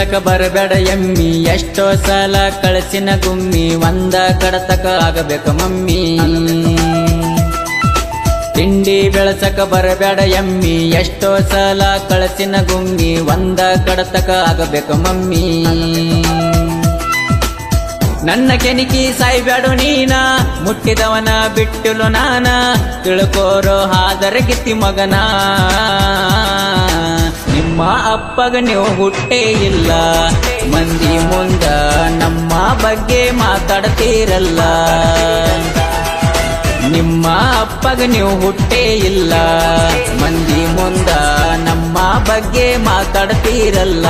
ತಿಂಡಿ ಬೆಳಸಕ ಬರಬೇಡ ಎಮ್ಮಿ. ಎಷ್ಟೋ ಸಲ ಕಳಸಿನ ಗುಮ್ಮಿ, ಒಂದ ಕಡತಕ ಆಗಬೇಕ ಮಮ್ಮಿ. ತಿಂಡಿ ಬೆಳಸಕ ಬರಬೇಡ ಎಮ್ಮಿ. ಎಷ್ಟೋ ಸಲ ಕಳಸಿನ ಗುಮ್ಮಿ, ಒಂದ ಕಡತಕ ಆಗಬೇಕ ಮಮ್ಮಿ. ನನ್ನ ಕೆನಿಕಿ ಸಾಯ್ಬೇಡು ನೀನ, ಮುಟ್ಟಿದವನ ಬಿಟ್ಟಲು ನಾನ. ತಿಳ್ಕೋರೋ ಹಾದರ ಕಿತ್ತಿ ಮಗನ. ನಿಮ್ಮ ಅಪ್ಪಗ ನೀವು ಹುಟ್ಟೇ ಇಲ್ಲ. ಮಂದಿ ಮುಂದ ನಮ್ಮ ಬಗ್ಗೆ ಮಾತಾಡ್ತೀರಲ್ಲ. ನಿಮ್ಮ ಅಪ್ಪಗ ನೀವು ಹುಟ್ಟೇ ಇಲ್ಲ. ಮಂದಿ ಮುಂದ ನಮ್ಮ ಬಗ್ಗೆ ಮಾತಾಡ್ತೀರಲ್ಲ.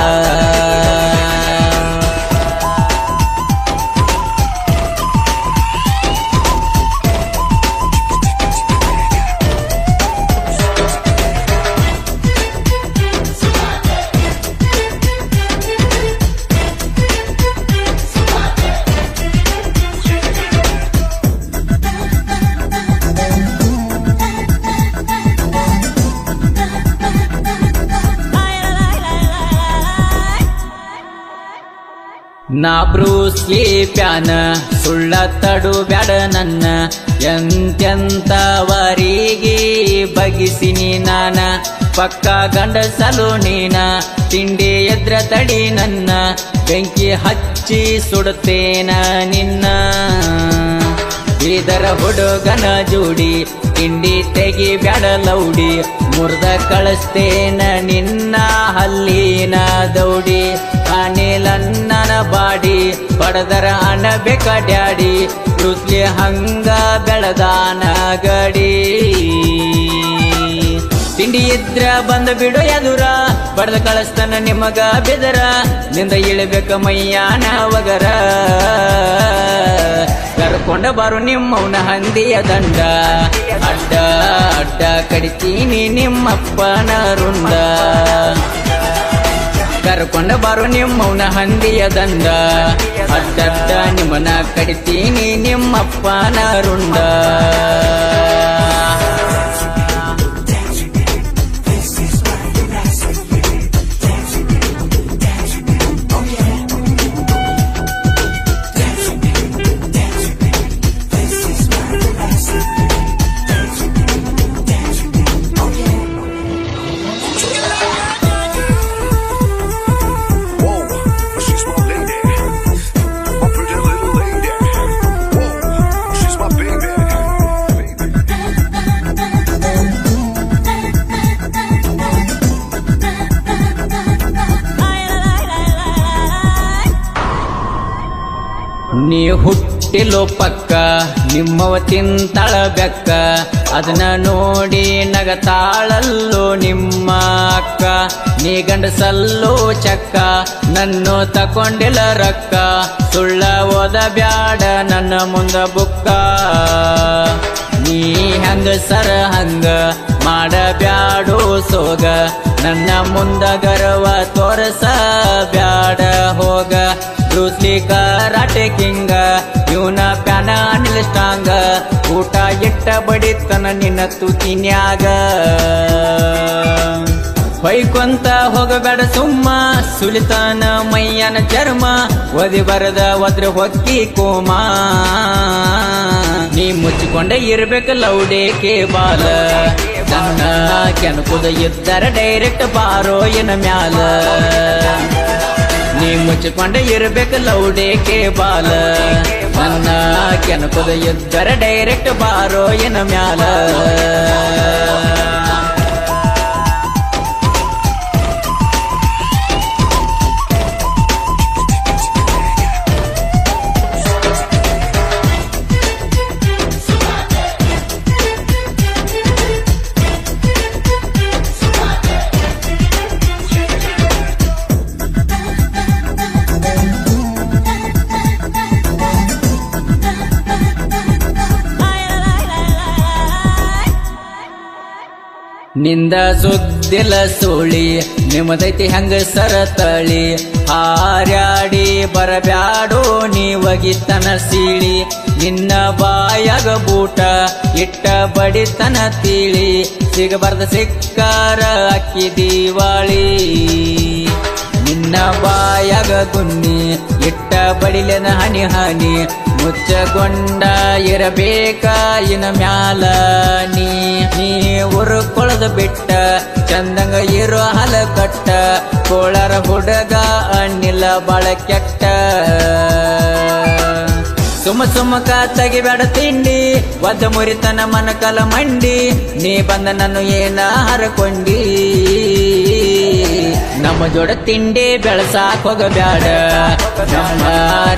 ನಾ ಬ್ರೂಸ್ಲಿ ಪ್ಯಾನ, ಸುಳ್ಳ ತಡು ಬ್ಯಾಡ ನನ್ನ, ಎಂತೆಂತವರಿಗೆ ಬಗಿಸಿನಿ ನಾನ, ಪಕ್ಕ ಗಂಡಸಲು ನೀನ, ತಿಂಡಿ ಎದ್ರ ತಡಿ ನನ್ನ, ಬೆಂಕಿ ಹಚ್ಚಿ ಸುಡುತ್ತೇನ ನಿನ್ನ. ಇದರ ಹುಡುಗನ ಜೋಡಿ, ತಿಂಡಿ ತೆಗಿ ಬ್ಯಾಡ ಲೌಡಿ, ಮುರ್ದ ಕಳಿಸ್ತೇನ ನಿನ್ನ ಹಲ್ಲಿನ ದೌಡಿ. ಅನಿಲನ್ನನ ಬಾಡಿ ಪಡೆದರ ಅನಬೇಕ ಡ್ಯಾಡಿ ರುಸ್ಲಿ ಹಂಗ ಬೆಳದಾನ ಗಡಿ ತಿಂಡಿ ಇದ್ರ ಬಂದ ಬಿಡು ಎದುರ, ಬಡದ ಕಳಸ್ತನ ನಿಮಗ ಬೆದರ, ನಿಂದ ಇಳಬೇಕ ಮೈಯಾನ ವಗರ ಕರ್ಕೊಂಡ ಬಾರು ನಿಮ್ಮವನ ಹಂದಿಯ ದಂಡ, ಅಡ್ಡ ಅಡ್ಡ ಕಡಿತೀನಿ ನಿಮ್ಮಪ್ಪನ ರುಂಡ. ಕರ್ಕೊಂಡ ಬಾರು ನಿಮ್ಮವನ ಹಂದಿಯ ದಂಡ. ಅಡ್ಡಡ್ಡ ನಿಮ್ಮನ ಕಡಿತೀನಿ ನಿಮ್ಮಪ್ಪನ ರುಂಡ. ನೀ ಹುಟ್ಟಿಲೋ ಪಕ್ಕ, ನಿಮ್ಮವ ತಿಂತಳ ಬೆಕ್ಕ. ಅದನ್ನ ನೋಡಿ ನಗತಾಳಲ್ಲೋ ನಿಮ್ಮ ಅಕ್ಕ. ನೀ ಗಂಡಸಲ್ಲೋ ಚಕ್ಕ, ನನ್ನು ತಕೊಂಡಿಲ್ಲ ರಕ್ಕ. ಸುಳ್ಳ ಓದ ಬ್ಯಾಡ ನನ್ನ ಮುಂದ ಬುಕ್ಕ. ನೀ ಹಂಗ ಸರ ಹಂಗ ಮಾಡಬ್ಯಾಡೋ ಸೋಗ. ನನ್ನ ಮುಂದ ಗರ್ವ ತೋರಸ ಬ್ಯಾಡ ಹೋಗ. ಬ್ರೂಸ್ಲಿ ಕರಾಟೆ ಕಿಂಗ, ಇವನ ಪ್ಯಾನ ಅನಿಲ್ ಸ್ಟಾಂಗ ಊಟ ಎಟ್ಟ ಬಡಿತನ ನಿನ್ನ ತುತಿನ್ಯಾಗ ಬೈಕೊಂತ ಹೋಗಬೇಡ ಸುಮ್ಮ, ಸುಲಿತಾನ ಮೈಯನ ಚರ್ಮ ಒದಿ ಬರದ ಒದ್ರ ಹೊಕ್ಕಿ ಕೋಮ. ನೀ ಮುಚ್ಚಿಕೊಂಡ ಇರ್ಬೇಕು ಲೌಡೇಕೆ ಬಾಲ, ನನ್ನ ಕೆಣಕುದ ಇದ್ದರ ಡೈರೆಕ್ಟ್ ಬಾರೋ ಏನ ಮ್ಯಾಲ. ನೀ ಮುಚ್ಚಿಕೊಂಡ ಇರ್ಬೇಕು ಲೌಡೇಕೆ ಬಾಲ ನನ್ನ ಕೆನಪದ ಎದ್ದರ ಡೈರೆಕ್ಟ್ ಬಾರೋ ಏನ ಮ್ಯಾಲ. ನಿಂದ ಸುದ್ದಿಲ ಸುಳಿ, ನಿಮ್ಮದೈತಿ ಹೆಂಗ ಸರತಳಿ ಹಾರ್ಯಾಡಿ ಬರಬ್ಯಾಡೋ ನೀ ಒಗಿತನ ಸೀಳಿ, ನಿನ್ನ ಬಾಯಾಗ ಬೂಟ ಇಟ್ಟ ಬಡಿತನ ತೀಳಿ, ಸಿಗಬಾರ್ದ ಸಿಕ್ಕಾರ ಅಕ್ಕಿ ದೀವಾಳಿ. ನಿನ್ನ ಬಾಯಾಗ ಗುನ್ನಿ, ಇಟ್ಟ ಬಡಿಲೆನ ಹನಿ ಹನಿ, ಮುಚ್ಚಗೊಂಡ ಇರಬೇಕ ಇನ ಮ್ಯಾಲ ನೀ ನೀ ಉರುಕೊಳದ ಬಿಟ್ಟ, ಚಂದಂಗ ಇರೋ ಹಲ ಕಟ್ಟ, ಕೋಳರ ಹುಡುಗ ಅಣ್ಣಿಲ್ಲ ಬಾಳ ಕೆಟ್ಟ. ಸುಮ್ಮ ಸುಮ್ಮಕ ತೆಗಿಬೇಡ ತಿಂಡಿ, ಒದ್ದ ಮುರಿತನ ಮನಕಲ ಮಂಡಿ, ನೀ ಬಂದ ನಾನು ಏನ ಹರಕೊಂಡಿ. ನಮ್ಮ ಜೋಡ ತಿಂಡಿ ಬೆಳಸಾಕ್ ಹೋಗಬ್ಯಾಡ ನಮ್ಮ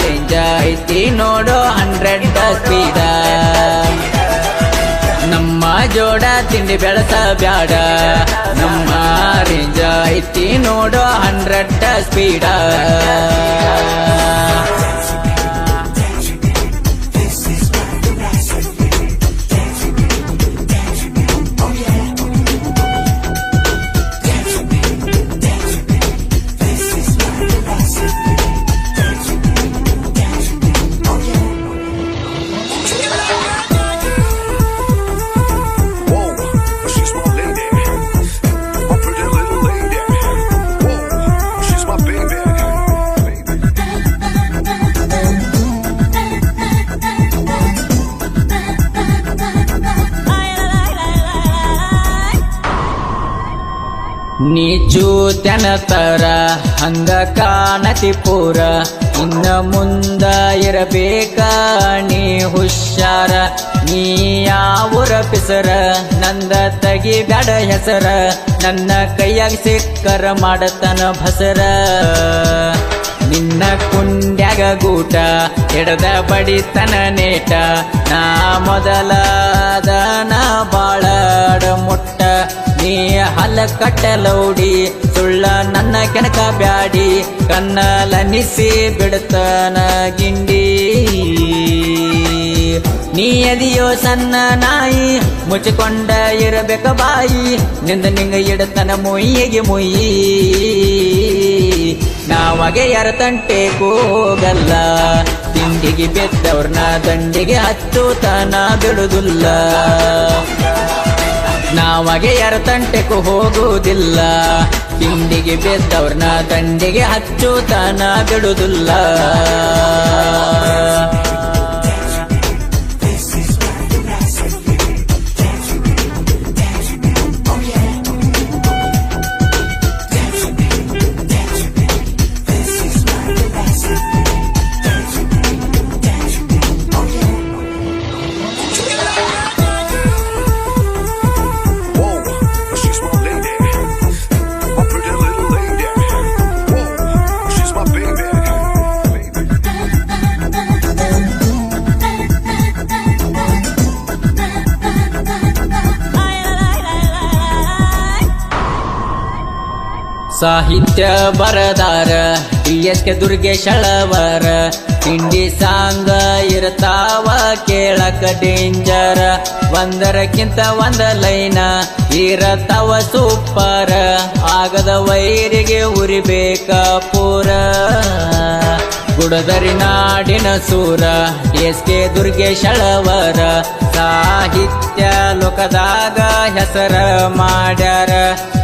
ರೇಂಜ್ ಐತಿ ನೋಡೋ ಹಂಡ್ರೆಡ್ ಸ್ಪೀಡ ಜೋಡ ತಿಂಡಿ ಬೆಳಸ ಬ್ಯಾಡ. ನಮ್ಮ ರೇಂಜ್ ಐತಿ ನೋಡೋ ಹಂಡ್ರೆಡ್ ಸ್ಪೀಡ ನೀ ತನ ತರ ಹಂಗ ಕಾಣತಿ ಪೂರ. ಇನ್ನ ಮುಂದ ಇರಬೇಕ ನೀ ಹುಷಾರ. ನೀ ಯಾವೂರ ಪಿಸರ? ನಂದ ತಗಿ ಬ್ಯಾಡ ಹೆಸರ. ನನ್ನ ಕೈಯಾಗ ಸಿಕ್ಕರ ಮಾಡತನ ಭಸರ ನಿನ್ನ ಕುಂಡ್ಯಾಗ ಗೂಟ ಹಿಡದ ಬಡಿತನ ನೇಟ. ನಾ ಮೊದಲಾದ ನಾ ಬಾಳಡ ಮುಟ್ಟ. ನೀ ಹಲ ಕಟ್ಟಲೌಡಿ ಸುಳ್ಳ ನನ್ನ ಕೆಣಕ ಬ್ಯಾಡಿ, ಕನ್ನಲನಿಸಿ ಬಿಡ್ತನ ಗಿಂಡಿ. ನೀ ಎದಿಯೋ ಸಣ್ಣ ನಾಯಿ, ಮುಚ್ಚಿಕೊಂಡ ಇರಬೇಕ ಬಾಯಿ, ನಿಂದ ನಿಂಗ ಇಡತನ ಮೊಯ್ಯಿಗೆ ಮೊಯ್ಯಿ. ನಾವಾಗೆ ಯಾರ ತಂಟೆ ಹೋಗಲ್ಲ ತಿಂಡಿಗೆ ಬೆದ್ದವ್ರನ್ನ ದಂಡಿಗೆ ಹಚ್ಚುತ್ತಾನ ಬಿಡುದಿಲ್ಲ ನಾವಗೆ ಯಾರ ತಂಟೆಗೂ ಹೋಗುವುದಿಲ್ಲ. ತಿಂಡಿಗೆ ಬೆದ್ದವ್ರನ್ನ ದಂಡಿಗೆ ಹಚ್ಚುತ್ತಾನ ಬಿಡುದಿಲ್ಲ ಸಾಹಿತ್ಯ ಬರದಾರ, ಡಿ ಎಸ್ ಕೆ ದುರ್ಗೇಶಳವರ, ತಿಂಡಿ ಸಾಂಗ ಇರ್ತಾವ ಕೇಳಕ ಡೇಂಜರ, ಒಂದರಕ್ಕಿಂತ ಒಂದ ಲೈನ ಇರತಾವ ಸೂಪರ, ಆಗದ ವೈರಿಗೆ ಉರಿಬೇಕ ಪೂರ. ಗುಡದರಿ ನಾಡಿನ ಸೂರ ಎಸ್ ಕೆ ದುರ್ಗೇಶಳವರ ಸಾಹಿತ್ಯ ಲೋಕದಾಗ ಹೆಸರ ಮಾಡ್ಯಾರ.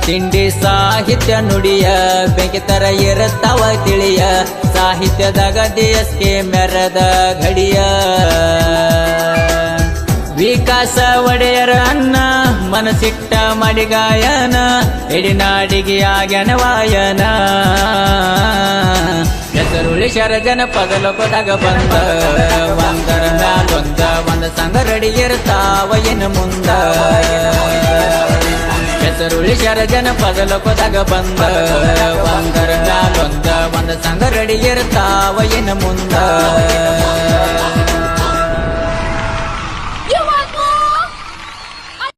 ತಿಂಡಿ ಸಾಹಿತ್ಯ ನುಡಿಯ ಬೆಂಕಿತರ ಇರತ್ತವ ತಿಳಿಯ, ಸಾಹಿತ್ಯದಾಗ ಕೆ ಮೆರದ ಘಡಿಯ. ವಿಕಾಸ ಒಡೆಯರ ಅನ್ನ ಮನಸಿಟ್ಟ ಮಡಿಗಾಯನ, ಎಡಿನಾಡಿಗೆ ಆಗ್ಯನ ವಾಯನ. ಹೆಸರುಳಿಶರ ಶರಜನ ಲೋಕದಾಗ ಬಂದ. ಒಂದರ ಮ್ಯಾಲೊಂದ ಒಂದ ಸಂಘ ರೆಡಿ ಇರ್ತಾವ ಇನ್ನು ಮುಂದ. ಹೆಸರುಳಿಶರ ಜನಪದ ಲೋಕದಾಗ ಬಂದ. ಒಂದರ ಮ್ಯಾಲೊಂದ ಒಂದ ಸಂಘ ರೆಡಿ ಇರ್ತಾವ ಇನ್ನು ಮುಂದ.